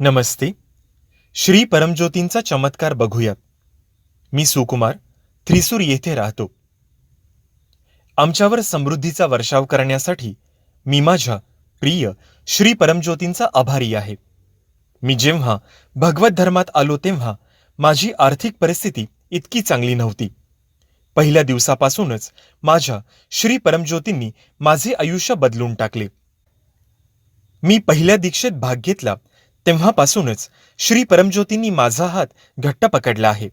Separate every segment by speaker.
Speaker 1: नमस्ते. श्री परमज्योतींचा चमत्कार बघूयात. मी सुकुमार थ्रिसूर येथे राहतो. आमच्यावर समृद्धीचा वर्षाव करण्यासाठी मी माझ्या प्रिय श्री परमज्योतींचा आभारी आहे. मी जेव्हा भगवत धर्मात आलो तेव्हा माझी आर्थिक परिस्थिती इतकी चांगली नव्हती. पहिल्या दिवसापासूनच माझ्या श्री परमज्योतींनी माझे आयुष्य बदलून टाकले. मी पहिल्या दीक्षेत भाग घेतला तेव्हापासूनच श्री परमज्योतींनी माझा हात घट्ट पकडला आहे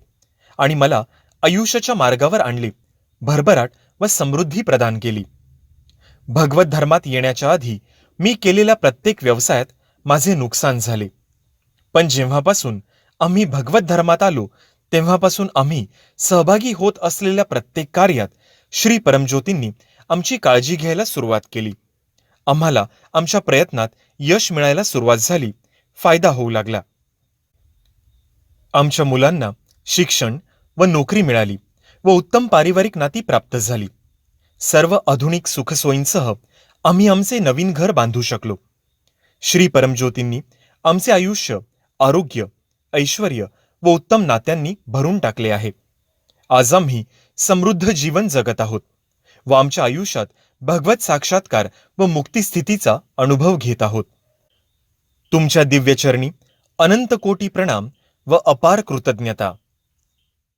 Speaker 1: आणि मला आयुष्याच्या मार्गावर आणले भरभराट व समृद्धी प्रदान केली. भगवत धर्मात येण्याच्या आधी मी केलेल्या प्रत्येक व्यवसायात माझे नुकसान झाले. पण जेव्हापासून आम्ही भगवत धर्मात आलो तेव्हापासून आम्ही सहभागी होत असलेल्या प्रत्येक कार्यात श्री परमज्योतींनी आमची काळजी घ्यायला सुरुवात केली. आम्हाला आमच्या प्रयत्नात यश मिळायला सुरुवात झाली. फायदा होऊ लागला. आमच्या मुलांना शिक्षण व नोकरी मिळाली व उत्तम पारिवारिक नाती प्राप्त झाली. सर्व आधुनिक सुखसोयींसह आम्ही आमचे नवीन घर बांधू शकलो. श्री परमज्योतींनी आमचे आयुष्य आरोग्य ऐश्वर व उत्तम नात्यांनी भरून टाकले आहे. आज आम्ही समृद्ध जीवन जगत आहोत व आमच्या आयुष्यात भगवत साक्षात्कार व मुक्तिस्थितीचा अनुभव घेत आहोत. तुमच्या दिव्यचरणी अनंत कोटी प्रणाम व अपार कृतज्ञता.